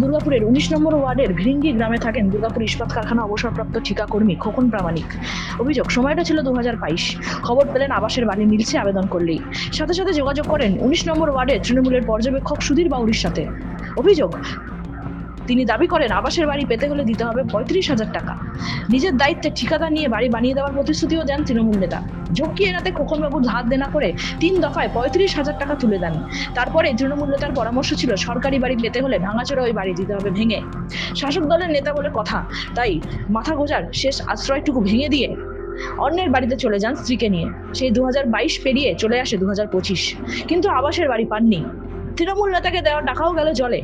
দুর্গাপুরের উনিশ নম্বর ওয়ার্ডের ভিরিঙ্গি গ্রামে থাকেন দুর্গাপুর ইস্পাত কারখানা অবসরপ্রাপ্ত ঠিকাকর্মী খোকন প্রামাণিক। অভিযোগ, সময়টা ছিল দু হাজার বাইশ। খবর পেলেন আবাসের বাড়ি মিলছে আবেদন করলেই। সাথে সাথে যোগাযোগ করেন উনিশ নম্বর ওয়ার্ডের তৃণমূলের পর্যবেক্ষক সুধীর বাউরির সাথে। অভিযোগ তিনি দাবি করেন, আবাসের বাড়ি পেতে হলে দিতে হবে পঁয়ত্রিশ হাজার টাকা। নিজের দায়িত্বে ঠিকাদার নিয়ে বাড়ি বানিয়ে দেওয়ার প্রতিশ্রুতিও দেন তৃণমূল নেতা। ঝক্কি এড়াতে খোকনবাবু ধার দেনা করে তিন দফায় পঁয়ত্রিশ হাজার টাকা তুলে দেন। তারপরে তৃণমূল নেতার পরামর্শ ছিল, সরকারি বাড়ি পেতে হলে ভাঙাচোরা ওই বাড়ি দিতে হবে ভেঙে। শাসক দলের নেতা বলে কথা, তাই মাথা গোজার শেষ আশ্রয়টুকু ভেঙে দিয়ে অন্যের বাড়িতে চলে যান স্ত্রীকে নিয়ে। সেই দু হাজার বাইশ পেরিয়ে চলে আসে দু হাজার পঁচিশ। কিন্তু আবাসের বাড়ি পাননি। তৃণমূল নেতাকে দেওয়া টাকাও গেল জলে।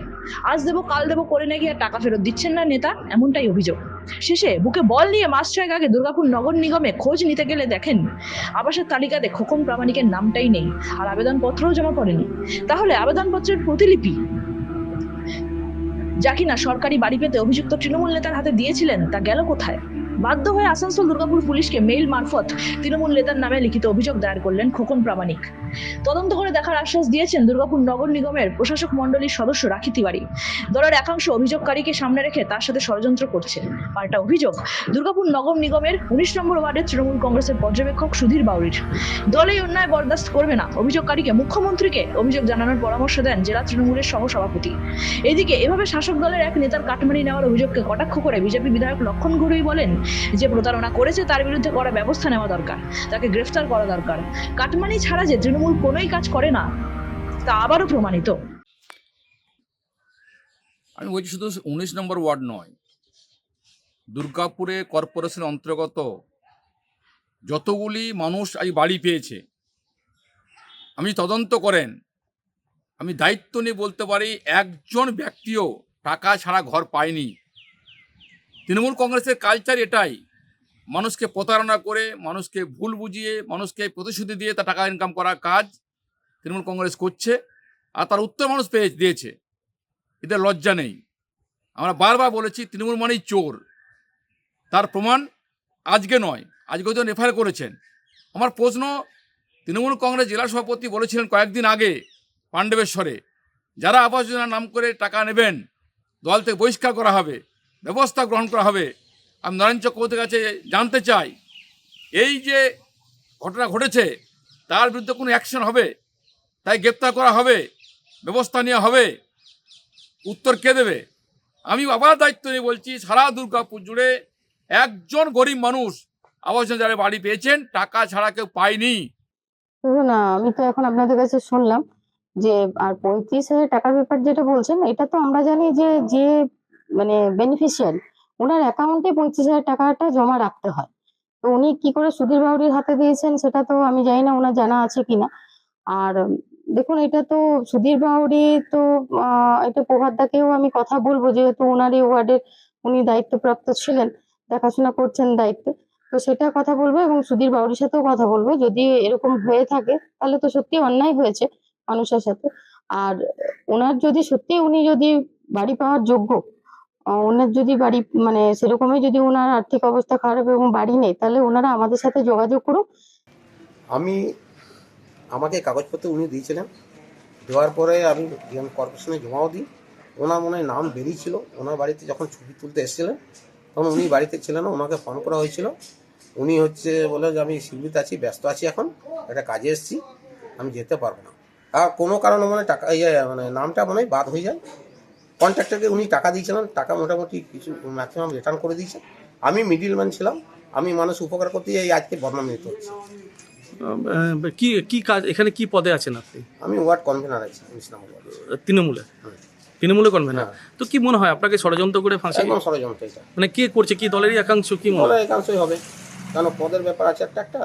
আজ দেবো, কাল দেবো, করে নাকি আর টাকা ফেরত দিচ্ছেন না নেতা, এমনটাই অভিযোগ। শেষে বুকে বল নিয়ে মাস ছয়েক আগে দুর্গাপুর নগর নিগমে খোঁজ নিতে গেলে দেখেন, আবাসের তালিকাতে খোকন প্রামাণিকের নামটাই নেই, আর আবেদনপত্রও জমা পড়েনি। তাহলে আবেদনপত্রের প্রতিলিপি? যা কিনা সরকারি বাড়ি পেতে অভিযুক্ত তৃণমূল নেতার হাতে দিয়েছিলেন, তা গেল কোথায়? বাধ্য হয়ে আসানসোল দুর্গাপুর পুলিশকে মেইল মারফত তৃণমূল নেতার নামে লিখিত অভিযোগ দায়ের করলেন খোকন প্রামাণিক। তদন্ত করে দেখার আশ্বাস দিয়েছেন দুর্গাপুর নগর নিগমের প্রশাসক মণ্ডলীর সদস্য রাখি তিওয়ারি। দলের একাংশ অভিযোগকারীকে সামনে রেখে তার সাথে ষড়যন্ত্র করছে। পাল্টা অভিযোগ, দুর্গাপুর নগর নিগমের উনিশ নম্বর ওয়ার্ডের তৃণমূল কংগ্রেসের পর্যবেক্ষক সুধীর বাউরির। দল অন্যায় বরদাস্ত করবে না। অভিযোগকারীকে মুখ্যমন্ত্রীকে অভিযোগ জানানোর পরামর্শ দেন জেলা তৃণমূলের সহ সভাপতি এদিকে এভাবে শাসক দলের এক নেতার কাটমানি নেওয়ার অভিযোগকে কটাক্ষ করে বিজেপি বিধায়ক লক্ষণ ঘুরুই বলেন যে প্রতারণা করেছে তার বিরুদ্ধে করা ব্যবস্থা নেওয়া দরকার, তাকে গ্রেফতার করা দরকার। কাটমানি ছাড়া যে তৃণমূল কোনোই কাজ করে না, তা আবারও প্রমাণিত। আমি বলছি শুধু উনিশ নম্বর ওয়ার্ড নয়, দুর্গাপুরে কর্পোরেশন অন্তর্গত যতগুলি মানুষ আজ বাড়ি পেয়েছে, আমি তদন্ত করেন, আমি দায়িত্ব নিয়ে বলতে পারি একজন ব্যক্তিও টাকা ছাড়া ঘর পায়নি। তৃণমূল কংগ্রেসের কালচার এটাই। মানুষকে প্রতারণা করে, মানুষকে ভুল বুঝিয়ে, মানুষকে প্রতিশ্রুতি দিয়ে তা টাকা ইনকাম করার কাজ তৃণমূল কংগ্রেস করছে আর তার উত্তর মানুষ পেয়ে, দিয়েছে। এদের লজ্জা নেই। আমরা বারবার বলেছি, তৃণমূল মানেই চোর। তার প্রমাণ আজকে নয় আজকে তো এফআইআর করেছেন। আমার প্রশ্ন, তৃণমূল কংগ্রেস জেলা সভাপতি বলেছিলেন কয়েকদিন আগে পাণ্ডবেশ্বরে, যারা আবাস যোজনার নাম করে টাকা নেবেন, দল থেকে বহিষ্কার করা হবে ব্যবস্থা গ্রহণ করা হবে। আমি নরেন্দ্র চক্রবর্তীর কাছে জানতে চাই এই যে ঘটনা ঘটেছে তার বিরুদ্ধে কোনো অ্যাকশন হবে? তাই গ্রেপ্তার করা হবে ব্যবস্থা নেওয়া হবে উত্তর কে দেবে? আমি আবার দায়িত্ব নিয়ে বলছি সারা দুর্গাপুর জুড়ে একজন গরিব মানুষ আবাস যারা বাড়ি পেয়েছেন টাকা ছাড়া কেউ পায়নি। আহ, আমি তো এখন আপনাদের কাছে শুনলাম যে আর পঁয়ত্রিশ হাজার টাকার ব্যাপার যেটা বলছেন এটা তো আমরা জানি যে যে মানে বেনিফিশিয়াল ওনার অ্যাকাউন্টে পঁয়ত্রিশ হাজার টাকাটা জমা রাখতে হয়। তো উনি কি করে সুধীর বাউরির হাতে দিয়েছেন সেটা তো আমি জানি না, ওনার জানা আছে কিনা। আর দেখুন, এটা তো সুধীর বাউরি তো এটা প্রভাতদাকেও আমি কথা বলব, যেহেতু ওনার এই ওয়ার্ডের উনি দায়িত্বপ্রাপ্ত ছিলেন, দেখাশোনা করছেন দায়িত্বে। তো সেটা কথা বলব এবং সুধীর বাউরির সাথেও কথা বলব। যদি এরকম হয়ে থাকে, তাহলে তো সত্যি অন্যায় হয়েছে মানুষের সাথে। আর ওনার যদি সত্যি উনি যদি বাড়ি পাওয়ার যোগ্য ওনার যদি বাড়ি মানে সেরকমই যদি ওনার আর্থিক অবস্থা খারাপ এবং বাড়ি নেই, তাহলে ওনারা আমাদের সাথে যোগাযোগ করুন আমি, আমাকে কাগজপত্র উনি দিয়েছিলেন। দেওয়ার পরে আমি ডিএম কর্পোরেশনে জমাও দিই। ওনার মনে নাম বেরিয়েছিল। ওনার বাড়িতে যখন ছবি তুলতে এসেছিলেন, তখন উনি বাড়িতে ছিলেন, ওনাকে ফোন করা হয়েছিল। উনি হচ্ছে বলে যে, আমি শিবিরিতে আছি, ব্যস্ত আছি এখন, একটা কাজে এসেছি, আমি যেতে পারব না। আর কোনো কারণে মানে টাকা ইয়ে মানে নামটা মনে বাদ হয়ে যায়। কন্ট্রাক্টরকে উনি টাকা দিয়েছিলেন টাকা মোটামুটি কিছু ম্যাক্সিমাম রিটার্ন করে দিয়েছে। আমি মিডিল ম্যান ছিলাম আমি মানুষ উপকার করতে এই আজকে বদনাম নিতে হচ্ছে। কি কি কাজ এখানে কি পদে আছেন আপনি? আমি ওয়ার্ড কনভেনার আছি তৃণমূলে? তৃণমূলে কনভেনার হ্যাঁ। তো কি মনে হয় আপনাকে ষড়যন্ত্র করে ফাঁসি? একদম ষড়যন্ত্র এটা। মানে কে করছে কি দলেরই একাংশ কি মনে হয়? একাংশই হবে। কেন পদের ব্যাপার আছে একটা একটা।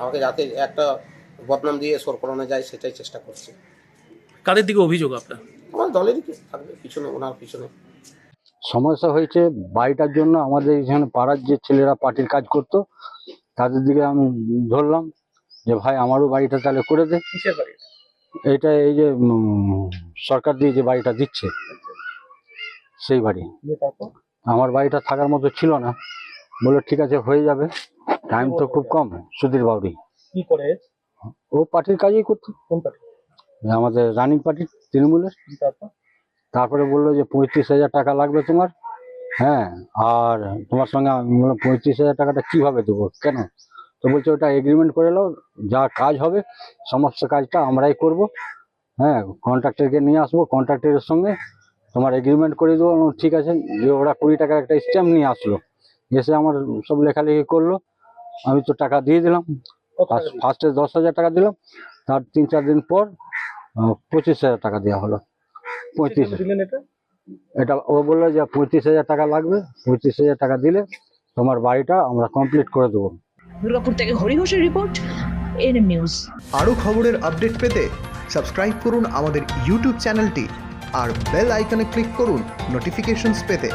আমাকে যাতে একটা বদনাম দিয়ে সর করানো যায় সেটাই চেষ্টা করছে। কাদের দিকে অভিযোগ আপনার? আমার দলেরই থাকবে? পিছনে ওনার পিছনে। সমস্যা হয়েছে বাড়িটার জন্য আমাদের এখানে পাড়ার যে ছেলেরা পার্টির কাজ করতো তাদের দিকে আমি ধরলাম যে ভাই আমারও বাড়িটা তাহলে করে দে। কিসের বাড়ি? এইটা এই যে উম, সরকার দিয়ে যে বাড়িটা দিচ্ছে সেই বাড়ি। আমার বাড়িটা থাকার মতো ছিল না। বলে ঠিক আছে হয়ে যাবে। টাইম তো খুব কম সুধীর বাউরি। কি করে? ও পার্টির কাজই করতো। কোন পার্টি? আমাদের রানিং পার্টি তৃণমূলের। তারপরে বলল যে পঁয়ত্রিশ হাজার টাকা লাগবে তোমার। হ্যাঁ আর তোমার সঙ্গে আমি বললাম পঁয়ত্রিশ হাজার টাকাটা কীভাবে দেবো? কেন? তো বলছে ওটা এগ্রিমেন্ট করে নাও যা কাজ হবে সমস্ত কাজটা আমরাই করব। হ্যাঁ কন্ট্রাক্টরকে নিয়ে আসব কন্ট্রাক্টরের সঙ্গে তোমার এগ্রিমেন্ট করে দেবো। ঠিক আছে যে ওরা কুড়ি টাকার একটা স্ট্যাম্প নিয়ে আসলো। এসে আমার সব লেখালেখি করল। আমি তো টাকা দিয়ে দিলাম। ফার্স্টে দশ হাজার টাকা দিলাম। তার তিন চার দিন পর পঁচিশ হাজার টাকা দেওয়া হলো। পঁয়ত্রিশ এটা? এটা ও বলল যে পঁয়ত্রিশ হাজার টাকা লাগবে পঁয়ত্রিশ হাজার টাকা দিলে তোমার বাড়িটা আমরা কমপ্লিট করে দেবো। দুর্গাপুর থেকে হরি ঘোষের রিপোর্ট এনএম নিউজ। আরও খবরের আপডেট পেতে সাবস্ক্রাইব করুন আমাদের ইউটিউব চ্যানেলটি আর বেল আইকনে ক্লিক করুন নোটিফিকেশনস পেতে।